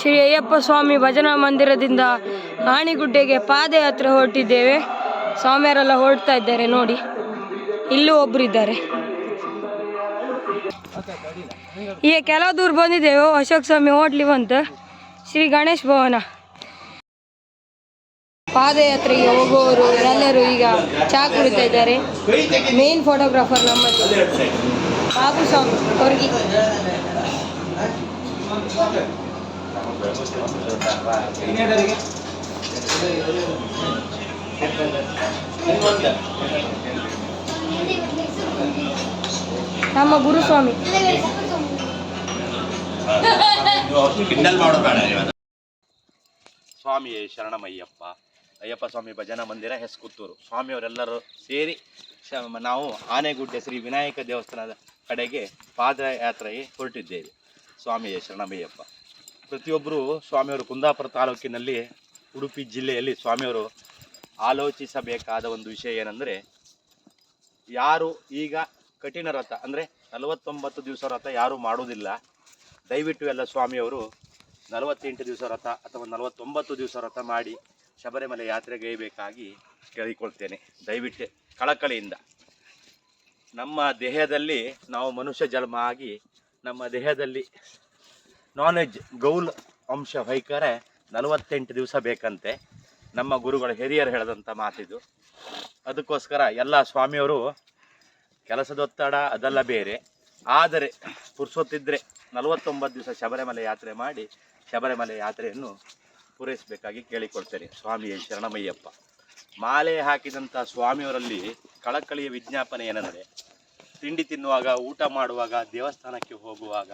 ಶ್ರೀ ಅಯ್ಯಪ್ಪ ಸ್ವಾಮಿ ಭಜನಾ ಮಂದಿರದಿಂದ ಆಣಿಗುಡ್ಡೆಗೆ ಪಾದಯಾತ್ರೆ ಹೊರಟಿದ್ದೇವೆ. ಸ್ವಾಮಿಯರೆಲ್ಲ ಹೊರಡ್ತಾ ಇದ್ದಾರೆ ನೋಡಿ. ಇಲ್ಲೂ ಒಬ್ರು ಇದ್ದಾರೆ ಈಗ ಕೆಲವು ದೂರ ಬಂದಿದ್ದೇವೆ. ಅಶೋಕ್ ಸ್ವಾಮಿ ಹೋಟ್ಲಿ ಬಂತು. ಶ್ರೀ ಗಣೇಶ್ ಭವನ. ಪಾದಯಾತ್ರೆಗೆ ಹೋಗುವವರು ಎಲ್ಲರೂ ಈಗ ಚಾ ಕುಡಿತಾ ಇದ್ದಾರೆ. ಮೇನ್ ಫೋಟೋಗ್ರಾಫರ್ ನಮ್ಮ ಬಾಬು ಸ್ವಾಮಿ, ಹೊರಗಿ. ನಮ್ಮ ಗುರುಸ್ವಾಮಿ. ಸ್ವಾಮಿ ಶರಣಮಯ್ಯಪ್ಪ. ಅಯ್ಯಪ್ಪ ಸ್ವಾಮಿ ಭಜನಾ ಮಂದಿರ ಹೆಸ್ಕುತ್ತೂರು. ಸ್ವಾಮಿಯವರೆಲ್ಲರೂ ಸೇರಿ ನಾವು ಆನೆಗುಡ್ಡೆ ಶ್ರೀ ವಿನಾಯಕ ದೇವಸ್ಥಾನದ ಕಡೆಗೆ ಪಾದಯಾತ್ರೆಗೆ ಹೊರಟಿದ್ದೇವೆ. ಸ್ವಾಮಿಯೇ ಶರಣಮಯ್ಯಪ್ಪ. ಪ್ರತಿಯೊಬ್ಬರು ಸ್ವಾಮಿಯವರು ಕುಂದಾಪುರ ತಾಲೂಕಿನಲ್ಲಿ ಉಡುಪಿ ಜಿಲ್ಲೆಯಲ್ಲಿ ಸ್ವಾಮಿಯವರು ಆಲೋಚಿಸಬೇಕಾದ ಒಂದು ವಿಷಯ ಏನಂದರೆ, ಯಾರು ಈಗ ಕಠಿಣ ರಥ, ಅಂದರೆ ನಲವತ್ತೊಂಬತ್ತು ದಿವಸ ರಥ ಯಾರೂ ಮಾಡುವುದಿಲ್ಲ. ದಯವಿಟ್ಟು ಎಲ್ಲ ಸ್ವಾಮಿಯವರು ನಲವತ್ತೆಂಟು ದಿವಸ ರಥ ಅಥವಾ ನಲವತ್ತೊಂಬತ್ತು ದಿವಸ ರಥ ಮಾಡಿ ಶಬರಿಮಲೆ ಯಾತ್ರೆಗೈಬೇಕಾಗಿ ಕೇಳಿಕೊಳ್ತೇನೆ. ದಯವಿಟ್ಟು ಕಳಕಳಿಯಿಂದ. ನಮ್ಮ ದೇಹದಲ್ಲಿ ನಾವು ಮನುಷ್ಯ ಜನ್ಮ ಆಗಿ ನಮ್ಮ ದೇಹದಲ್ಲಿ ನಾನ್ ವೆಜ್ ಗೌಲ್ ಅಂಶ ಹೊಯ್ಕರೆ ನಲವತ್ತೆಂಟು ದಿವಸ ಬೇಕಂತೆ. ನಮ್ಮ ಗುರುಗಳು ಹಿರಿಯರು ಹೇಳಿದಂಥ ಮಾತಿದು. ಅದಕ್ಕೋಸ್ಕರ ಎಲ್ಲ ಸ್ವಾಮಿಯವರು ಕೆಲಸದೊತ್ತಡ ಅದೆಲ್ಲ ಬೇರೆ. ಆದರೆ ಪುರುಸೊತ್ತಿದ್ದರೆ ನಲವತ್ತೊಂಬತ್ತು ದಿವಸ ಶಬರಿಮಲೆ ಯಾತ್ರೆ ಮಾಡಿ ಶಬರಿಮಲೆ ಯಾತ್ರೆಯನ್ನು ಪೂರೈಸಬೇಕಾಗಿ ಕೇಳಿಕೊಡ್ತೇನೆ ಸ್ವಾಮಿ ಶರಣಮಯ್ಯಪ್ಪ. ಮಾಲೆ ಹಾಕಿದಂಥ ಸ್ವಾಮಿಯವರಲ್ಲಿ ಕಳಕಳಿಯ ವಿಜ್ಞಾಪನೆ ಏನೆಂದರೆ ತಿಂಡಿ ತಿನ್ನುವಾಗ, ಊಟ ಮಾಡುವಾಗ, ದೇವಸ್ಥಾನಕ್ಕೆ ಹೋಗುವಾಗ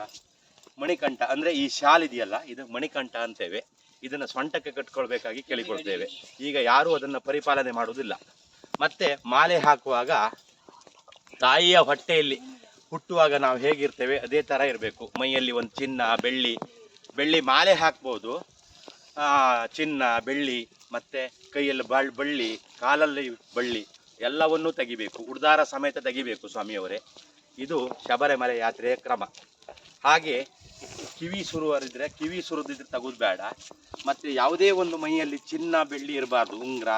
ಮಣಿಕಂಠ, ಅಂದರೆ ಈ ಶಾಲ್ ಇದೆಯಲ್ಲ, ಇದು ಮಣಿಕಂಠ ಅಂತೇವೆ. ಇದನ್ನು ಸೊಂಟಕ್ಕೆ ಕಟ್ಕೊಳ್ಬೇಕಾಗಿ ಕೇಳಿಕೊಳ್ತೇವೆ. ಈಗ ಯಾರೂ ಅದನ್ನು ಪರಿಪಾಲನೆ ಮಾಡುವುದಿಲ್ಲ. ಮತ್ತೆ ಮಾಲೆ ಹಾಕುವಾಗ ತಾಯಿಯ ಹೊಟ್ಟೆಯಲ್ಲಿ ಹುಟ್ಟುವಾಗ ನಾವು ಹೇಗಿರ್ತೇವೆ, ಅದೇ ಥರ ಇರಬೇಕು. ಮೈಯಲ್ಲಿ ಒಂದು ಚಿನ್ನ, ಬೆಳ್ಳಿ ಬೆಳ್ಳಿ ಮಾಲೆ ಹಾಕ್ಬೋದು. ಚಿನ್ನ, ಬೆಳ್ಳಿ, ಮತ್ತು ಕೈಯಲ್ಲಿ ಬಾಳ್ ಬಳ್ಳಿ, ಕಾಲಲ್ಲಿ ಬಳ್ಳಿ. ಎಲ್ಲವನ್ನೂ ತೆಗಿಬೇಕು. ಉಡ್ದಾರ ಸಮೇತ ತೆಗಿಬೇಕು ಸ್ವಾಮಿಯವರೇ. ಇದು ಶಬರಿಮಲೆ ಯಾತ್ರೆಯ ಕ್ರಮ. ಹಾಗೆ ಕಿವಿ ಸುರುವರಿದ್ರೆ ಕಿವಿ ಸುರಿದಿದ್ರೆ ತೆಗೆದು ಬೇಡ. ಮತ್ತು ಯಾವುದೇ ಒಂದು ಮೈಯಲ್ಲಿ ಚಿನ್ನ, ಬೆಳ್ಳಿ ಇರಬಾರ್ದು. ಉಂಗ್ರ,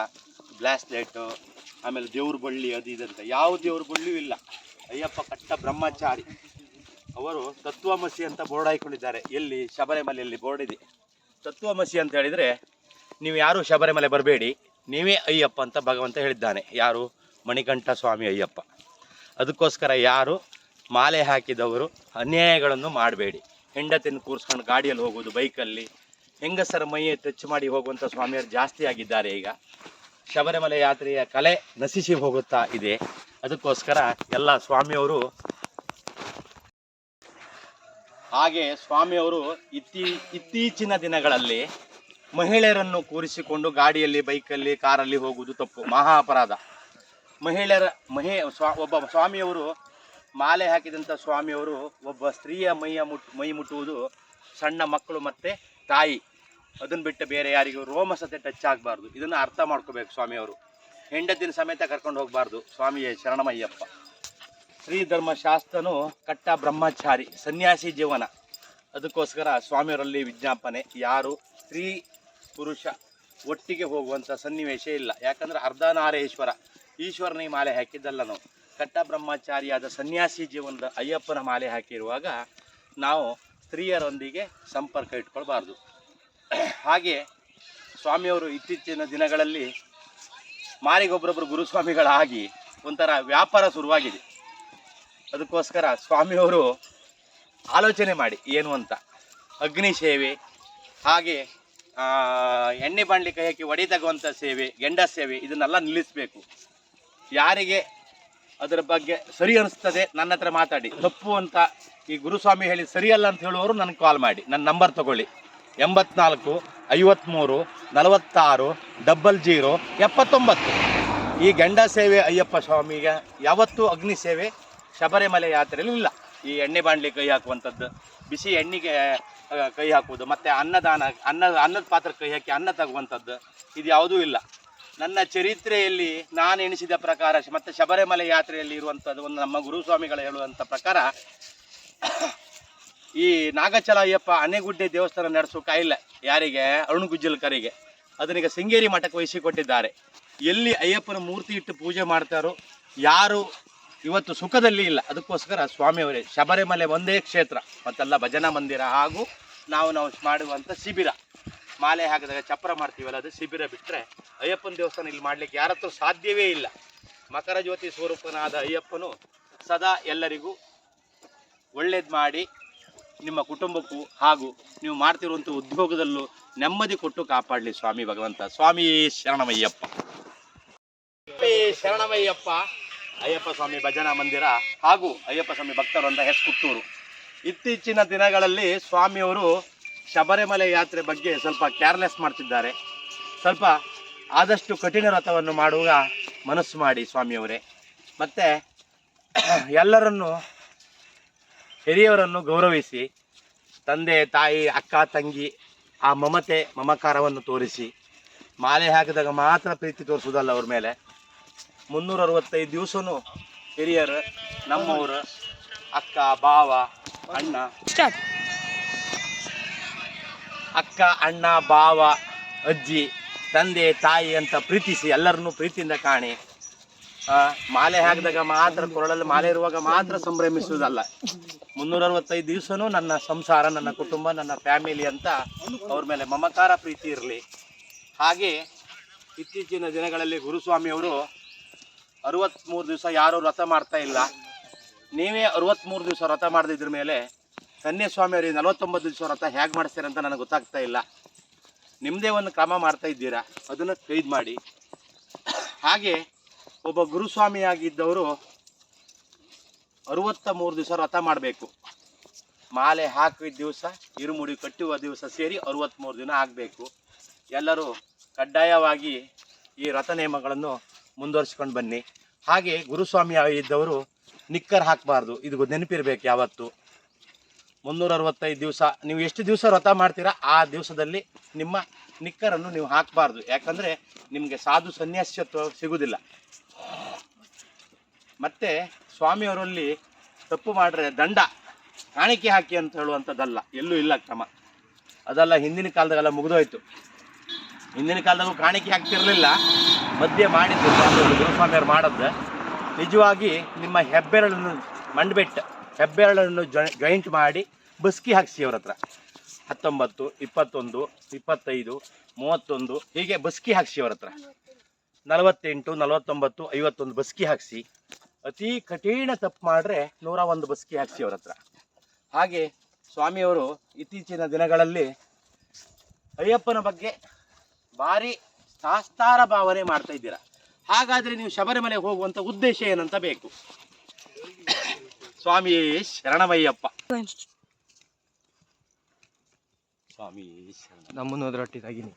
ಬ್ಲಾಸ್ಲೆಟು, ಆಮೇಲೆ ದೇವ್ರ ಬಳ್ಳಿ ಅದು ಇದಂತ ಯಾವ ದೇವ್ರ ಬಳ್ಳಿಯೂ ಇಲ್ಲ. ಅಯ್ಯಪ್ಪ ಕಟ್ಟ ಬ್ರಹ್ಮಚಾರಿ. ಅವರು ತತ್ವಮಸಿ ಅಂತ ಬೋರ್ಡ್ ಹಾಕೊಂಡಿದ್ದಾರೆ ಎಲ್ಲಿ? ಶಬರಿಮಲೆಯಲ್ಲಿ ಬೋರ್ಡ್ ಇದೆ. ತತ್ವಮಸಿ ಅಂತ ಹೇಳಿದರೆ, ನೀವು ಯಾರು ಶಬರಿಮಲೆ ಬರಬೇಡಿ. ನೀವೇ ಅಯ್ಯಪ್ಪ ಅಂತ ಭಗವಂತ ಹೇಳಿದ್ದಾನೆ. ಯಾರು? ಮಣಿಕಂಠ ಸ್ವಾಮಿ ಅಯ್ಯಪ್ಪ. ಅದಕ್ಕೋಸ್ಕರ ಯಾರು ಮಾಲೆ ಹಾಕಿದವರು ಅನ್ಯಾಯಗಳನ್ನು ಮಾಡಬೇಡಿ. ಹೆಂಡತಿನ ಕೂರಿಸ್ಕೊಂಡು ಗಾಡಿಯಲ್ಲಿ ಹೋಗೋದು ಬೈಕಲ್ಲಿ. ಹೆಂಗಸರ ಮೈಯ ಟಚ್ ಮಾಡಿ ಹೋಗುವಂಥ ಸ್ವಾಮಿಯರು ಜಾಸ್ತಿ ಆಗಿದ್ದಾರೆ ಈಗ. ಶಬರಿಮಲೆ ಯಾತ್ರೆಯ ಕಲೆ ನಶಿಸಿ ಹೋಗುತ್ತಾ ಇದೆ. ಅದಕ್ಕೋಸ್ಕರ ಎಲ್ಲ ಸ್ವಾಮಿಯವರು ಹಾಗೆ ಸ್ವಾಮಿಯವರು ಇತ್ತೀ, ಇತ್ತೀಚಿನ ದಿನಗಳಲ್ಲಿ ಮಹಿಳೆಯರನ್ನು ಕೂರಿಸಿಕೊಂಡು ಗಾಡಿಯಲ್ಲಿ, ಬೈಕಲ್ಲಿ, ಕಾರಲ್ಲಿ ಹೋಗುವುದು ತಪ್ಪು. ಮಹಾ ಅಪರಾಧ. ಮಹಿಳೆಯರ, ಮಹಿ, ಸ್ವಾ, ಒಬ್ಬ ಸ್ವಾಮಿಯವರು ಮಾಲೆ ಹಾಕಿದಂಥ ಸ್ವಾಮಿಯವರು ಒಬ್ಬ ಸ್ತ್ರೀಯ ಮೈಯ ಮುಟ್, ಮೈ ಮುಟ್ಟುವುದು ಸಣ್ಣ ಮಕ್ಕಳು ಮತ್ತು ತಾಯಿ. ಅದನ್ನು ಬಿಟ್ಟು ಬೇರೆ ಯಾರಿಗೂ ರೋಮಸತೆ ಟಚ್ ಆಗಬಾರ್ದು. ಇದನ್ನು ಅರ್ಥ ಮಾಡ್ಕೋಬೇಕು ಸ್ವಾಮಿಯವರು. ಹೆಂಡತಿನ ಸಮೇತ ಕರ್ಕೊಂಡು ಹೋಗಬಾರ್ದು. ಸ್ವಾಮಿಯೇ ಶರಣಮಯ್ಯಪ್ಪ. ಶ್ರೀ ಧರ್ಮಶಾಸ್ತ್ರನು ಕಟ್ಟ ಬ್ರಹ್ಮಚಾರಿ, ಸನ್ಯಾಸಿ ಜೀವನ. ಅದಕ್ಕೋಸ್ಕರ ಸ್ವಾಮಿಯವರಲ್ಲಿ ವಿಜ್ಞಾಪನೆ. ಯಾರು? ಸ್ತ್ರೀ ಪುರುಷ ಒಟ್ಟಿಗೆ ಹೋಗುವಂಥ ಸನ್ನಿವೇಶ ಇಲ್ಲ. ಯಾಕಂದ್ರೆ ಅರ್ಧನಾರೇಶ್ವರ ಈಶ್ವರನಿಗೆ ಮಾಲೆ ಹಾಕಿದ್ದಲ್ಲ ನಾವು. ಕಟ್ಟ ಬ್ರಹ್ಮಚಾರಿಯಾದ ಸನ್ಯಾಸಿ ಜೀವನದ ಅಯ್ಯಪ್ಪನ ಮಾಲೆ ಹಾಕಿರುವಾಗ ನಾವು ಸ್ತ್ರೀಯರೊಂದಿಗೆ ಸಂಪರ್ಕ ಇಟ್ಕೊಳ್ಬಾರ್ದು. ಹಾಗೆ ಸ್ವಾಮಿಯವರು ಇತ್ತೀಚಿನ ದಿನಗಳಲ್ಲಿ ಮಾರಿಗೊಬ್ಬರೊಬ್ಬರು ಗುರುಸ್ವಾಮಿಗಳಾಗಿ ಒಂಥರ ವ್ಯಾಪಾರ ಶುರುವಾಗಿದೆ. ಅದಕ್ಕೋಸ್ಕರ ಸ್ವಾಮಿಯವರು ಆಲೋಚನೆ ಮಾಡಿ, ಏನು ಅಂತ? ಅಗ್ನಿ ಸೇವೆ ಹಾಗೆ ಎಣ್ಣೆ ಬಾಣಲಿ ಕೈ ಹಾಕಿ ಒಡಿ ತಗುವಂಥ ಸೇವೆ, ಗೆಂಡ ಸೇವೆ, ಇದನ್ನೆಲ್ಲ ನಿಲ್ಲಿಸಬೇಕು. ಯಾರಿಗೆ ಅದರ ಬಗ್ಗೆ ಸರಿ ಅನಿಸ್ತದೆ, ನನ್ನ ಹತ್ರ ಮಾತಾಡಿ. ತಪ್ಪು ಅಂತ ಈ ಗುರುಸ್ವಾಮಿ ಹೇಳಿ ಸರಿಯಲ್ಲ ಅಂತ ಹೇಳುವವರು ನನಗೆ ಕಾಲ್ ಮಾಡಿ. ನನ್ನ ನಂಬರ್ ತಗೊಳ್ಳಿ. ಎಂಬತ್ನಾಲ್ಕು ಐವತ್ತ್ಮೂರು ನಲವತ್ತಾರು ಡಬ್ಬಲ್ ಜೀರೋ ಎಪ್ಪತ್ತೊಂಬತ್ತು. ಈ ಗಂಡ ಸೇವೆ ಅಯ್ಯಪ್ಪ ಸ್ವಾಮಿಗೆ ಯಾವತ್ತೂ ಅಗ್ನಿ ಸೇವೆ ಶಬರಿಮಲೆ ಯಾತ್ರೆಯಲ್ಲಿ ಇಲ್ಲ. ಈ ಎಣ್ಣೆ ಬಾಣಲಿ ಕೈ ಹಾಕುವಂಥದ್ದು ಬಿಸಿ ಎಣ್ಣೆಗೆ ಕೈ ಹಾಕುವುದು. ಮತ್ತು ಅನ್ನದಾನ, ಅನ್ನ, ಅನ್ನದ ಪಾತ್ರ ಕೈ ಹಾಕಿ ಅನ್ನ ತಗುವಂಥದ್ದು. ಇದು ಯಾವುದೂ ಇಲ್ಲ. ನನ್ನ ಚರಿತ್ರೆಯಲ್ಲಿ ನಾನು ಎಣಿಸಿದ ಪ್ರಕಾರ ಮತ್ತು ಶಬರಿಮಲೆ ಯಾತ್ರೆಯಲ್ಲಿ ಇರುವಂಥದ್ದು ಒಂದು ನಮ್ಮ ಗುರುಸ್ವಾಮಿಗಳು ಹೇಳುವಂಥ ಪ್ರಕಾರ, ಈ ನಾಗಚಲ ಅಯ್ಯಪ್ಪ ಆನೆಗುಡ್ಡೆ ದೇವಸ್ಥಾನ ನಡೆಸೋ ಕಾಯಿಲ್ಲ ಯಾರಿಗೆ? ಅರುಣ್ ಗುಜ್ಜಲ್ಕರಿಗೆ ಅದನ್ನೀಗ ಶೃಂಗೇರಿ ಮಠಕ್ಕೆ ವಹಿಸಿಕೊಟ್ಟಿದ್ದಾರೆ. ಎಲ್ಲಿ ಅಯ್ಯಪ್ಪನ ಮೂರ್ತಿ ಇಟ್ಟು ಪೂಜೆ ಮಾಡ್ತಾರೋ, ಯಾರು ಇವತ್ತು ಸುಖದಲ್ಲಿ ಇಲ್ಲ. ಅದಕ್ಕೋಸ್ಕರ ಸ್ವಾಮಿಯವರೇ, ಶಬರಿಮಲೆ ಒಂದೇ ಕ್ಷೇತ್ರ, ಮತ್ತೆಲ್ಲ ಭಜನಾ ಮಂದಿರ ಹಾಗೂ ನಾವು ನಾವು ಮಾಡುವಂಥ ಶಿಬಿರ. ಮಾಲೆ ಹಾಕಿದಾಗ ಚಪ್ರ ಮಾಡ್ತೀವಲ್ಲ, ಅದು ಶಿಬಿರ ಬಿಟ್ಟರೆ ಅಯ್ಯಪ್ಪನ ದೇವಸ್ಥಾನ ಇಲ್ಲಿ ಮಾಡಲಿಕ್ಕೆ ಯಾರ ಹತ್ರ ಸಾಧ್ಯವೇ ಇಲ್ಲ. ಮಕರ ಜ್ಯೋತಿ ಸ್ವರೂಪನಾದ ಅಯ್ಯಪ್ಪನು ಸದಾ ಎಲ್ಲರಿಗೂ ಒಳ್ಳೇದು ಮಾಡಿ ನಿಮ್ಮ ಕುಟುಂಬಕ್ಕೂ ಹಾಗೂ ನೀವು ಮಾಡ್ತಿರುವಂಥ ಉದ್ಯೋಗದಲ್ಲೂ ನೆಮ್ಮದಿ ಕೊಟ್ಟು ಕಾಪಾಡಲಿ ಸ್ವಾಮಿ ಭಗವಂತ. ಸ್ವಾಮಿ ಶರಣಮಯ್ಯಪ್ಪ. ಶರಣಮಯ್ಯಪ್ಪ. ಅಯ್ಯಪ್ಪ ಸ್ವಾಮಿ ಭಜನಾ ಮಂದಿರ ಹಾಗೂ ಅಯ್ಯಪ್ಪ ಸ್ವಾಮಿ ಭಕ್ತರು ಅಂತ ಹೆಸ್ಕುತ್ತೂರು ಇತ್ತೀಚಿನ ದಿನಗಳಲ್ಲಿ ಸ್ವಾಮಿಯವರು ಶಬರಿಮಲೆ ಯಾತ್ರೆ ಬಗ್ಗೆ ಸ್ವಲ್ಪ ಕೇರ್ಲೆಸ್ ಮಾಡ್ತಿದ್ದಾರೆ. ಸ್ವಲ್ಪ ಆದಷ್ಟು ಕಠಿಣ ರಥವನ್ನು ಮಾಡುವ ಮನಸ್ಸು ಮಾಡಿ ಸ್ವಾಮಿಯವರೇ. ಮತ್ತು ಎಲ್ಲರನ್ನು, ಹಿರಿಯವರನ್ನು ಗೌರವಿಸಿ, ತಂದೆ, ತಾಯಿ, ಅಕ್ಕ, ತಂಗಿ, ಆ ಮಮತೆ ಮಮಕಾರವನ್ನು ತೋರಿಸಿ, ಮಾಲೆ ಹಾಕಿದಾಗ ಮಾತ್ರ ಪ್ರೀತಿ ತೋರಿಸೋದಲ್ಲ ಅವ್ರ ಮೇಲೆ. ಮುನ್ನೂರ ಅರವತ್ತೈದು ದಿವಸನೂ ಹಿರಿಯರು ನಮ್ಮವರು ಅಕ್ಕ ಬಾವ ಅಣ್ಣ. ಅಕ್ಕ ಅಣ್ಣ ಬಾವ ಅಜ್ಜಿ ತಂದೆ ತಾಯಿ ಅಂತ ಪ್ರೀತಿಸಿ ಎಲ್ಲರನ್ನೂ ಪ್ರೀತಿಯಿಂದ ಕಾಣಿ. ಮಾಲೆ ಹಾಕಿದಾಗ ಮಾತ್ರ ಕೊರಳಲ್ಲಿ ಮಾಲೆ ಇರುವಾಗ ಮಾತ್ರ ಸಂಭ್ರಮಿಸುವುದಲ್ಲ. ಮುನ್ನೂರ ಅರವತ್ತೈದು ದಿವಸನೂ ನನ್ನ ಸಂಸಾರ ನನ್ನ ಕುಟುಂಬ ನನ್ನ ಫ್ಯಾಮಿಲಿ ಅಂತ ಅವ್ರ ಮೇಲೆ ಮಮಕಾರ ಪ್ರೀತಿ ಇರಲಿ. ಹಾಗೆ ಇತ್ತೀಚಿನ ದಿನಗಳಲ್ಲಿ ಗುರುಸ್ವಾಮಿಯವರು ಅರವತ್ತ್ಮೂರು ದಿವಸ ಯಾರು ವ್ರತ ಮಾಡ್ತಾ ಇಲ್ಲ. ನೀವೇ ಅರವತ್ತ್ಮೂರು ದಿವಸ ವ್ರತ ಮಾಡದಿದ್ರ ಮೇಲೆ ಕನ್ಯಾಸ್ವಾಮಿಯವರಿಗೆ ನಲವತ್ತೊಂಬತ್ತು ದಿವಸ ವ್ರತ ಹೇಗೆ ಮಾಡಿಸ್ತೀರ ಅಂತ ನನಗೆ ಗೊತ್ತಾಗ್ತಾ ಇಲ್ಲ. ನಿಮ್ಮದೇ ಒಂದು ಕ್ರಮ ಮಾಡ್ತಾ ಇದ್ದೀರಾ? ಅದನ್ನು ಕೈದು ಮಾಡಿ. ಹಾಗೆ ಒಬ್ಬ ಗುರುಸ್ವಾಮಿಯಾಗಿದ್ದವರು ಅರವತ್ತ ಮೂರು ದಿವಸ ವ್ರತ ಮಾಡಬೇಕು. ಮಾಲೆ ಹಾಕಿದ ದಿವಸ, ಇರುಮುಡಿ ಕಟ್ಟುವ ದಿವಸ ಸೇರಿ ಅರವತ್ತ್ಮೂರು ದಿನ ಆಗಬೇಕು. ಎಲ್ಲರೂ ಕಡ್ಡಾಯವಾಗಿ ಈ ರಥ ನಿಯಮಗಳನ್ನು ಮುಂದುವರಿಸ್ಕೊಂಡು ಬನ್ನಿ. ಹಾಗೆ ಗುರುಸ್ವಾಮಿ ಇದ್ದವರು ನಿಕ್ಕರ್ ಹಾಕಬಾರ್ದು. ಇದು ನೆನಪಿರ್ಬೇಕು ಯಾವತ್ತು. ಮುನ್ನೂರ ಅರವತ್ತೈದು ದಿವಸ. ನೀವು ಎಷ್ಟು ದಿವಸ ವ್ರತ ಮಾಡ್ತೀರಾ ಆ ದಿವಸದಲ್ಲಿ ನಿಮ್ಮ ನಿಕ್ಕರನ್ನು ನೀವು ಹಾಕಬಾರ್ದು. ಯಾಕಂದರೆ ನಿಮಗೆ ಸಾಧು ಸನ್ಯಾಸತ್ವ ಸಿಗುವುದಿಲ್ಲ ಮತ್ತು ಸ್ವಾಮಿಯವರಲ್ಲಿ ತಪ್ಪು ಮಾಡಿದ್ರೆ ದಂಡ. ಕಾಣಿಕೆ ಹಾಕಿ ಅಂತ ಹೇಳುವಂಥದ್ದಲ್ಲ. ಎಲ್ಲೂ ಇಲ್ಲ ಕ್ರಮ. ಅದೆಲ್ಲ ಹಿಂದಿನ ಕಾಲದಾಗೆಲ್ಲ ಮುಗಿದೋಯ್ತು. ಹಿಂದಿನ ಕಾಲದಾಗೂ ಕಾಣಿಕೆ ಹಾಕ್ತಿರ್ಲಿಲ್ಲ ಮಧ್ಯೆ ಮಾಡಿದ್ದು ಸ್ವಾಮಿಯವರು ಗುರುಸ್ವಾಮಿಯವರು ಮಾಡದ್ದು ನಿಜವಾಗಿ ನಿಮ್ಮ ಹೆಬ್ಬೆರಳನ್ನು ಮಂಡ್ಬಿಟ್ಟು, ಹೆಬ್ಬೆರಳನ್ನು ಜಾಯಿಂಟ್ ಮಾಡಿ ಬಸ್ಕಿ ಹಾಕಿಸಿ ಅವ್ರ ಹತ್ರ. ಹತ್ತೊಂಬತ್ತು, ಇಪ್ಪತ್ತೊಂದು, ಇಪ್ಪತ್ತೈದು, ಮೂವತ್ತೊಂದು, ಹೀಗೆ ಬಸ್ಕಿ ಹಾಕಿಸಿ ಅವ್ರ ಹತ್ರ. ನಲವತ್ತೆಂಟು, ನಲವತ್ತೊಂಬತ್ತು, ಐವತ್ತೊಂದು ಬಸ್ಕಿ ಹಾಕಿಸಿ, ಅತಿ ಕಠಿಣ ತಪ್ಪು ಮಾಡ್ರೆ ನೂರ ಒಂದು ಬಸ್ಕಿ ಹಾಕಿಸಿ ಅವ್ರ ಹತ್ರ. ಹಾಗೆ ಸ್ವಾಮಿಯವರು ಇತ್ತೀಚಿನ ದಿನಗಳಲ್ಲಿ ಅಯ್ಯಪ್ಪನ ಬಗ್ಗೆ ಭಾರಿ ಶಾಸ್ತಾರ ಭಾವನೆ ಮಾಡ್ತಾ ಇದ್ದೀರಾ? ಹಾಗಾದ್ರೆ ನೀವು ಶಬರಿಮಲೆಗೆ ಹೋಗುವಂತ ಉದ್ದೇಶ ಏನಂತ ಬೇಕು? ಸ್ವಾಮಿ ಶರಣಮಯ್ಯಪ್ಪ. ಸ್ವಾಮಿ ಶರಣ ನಮ್ಮನ್ನು ಅದರೊಟ್ಟಿಗಾಗಿನಿ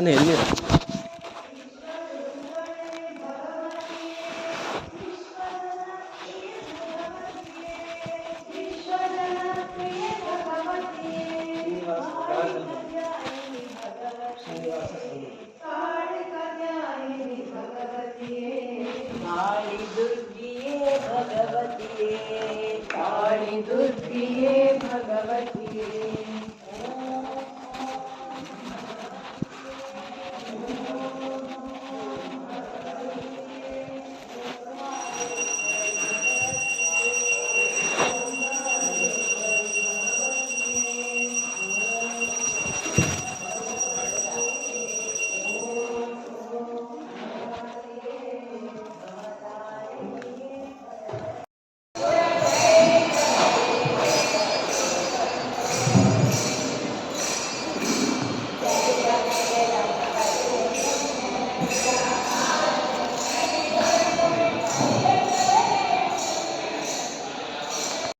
અને હેલ્મેટ भगवती भगवती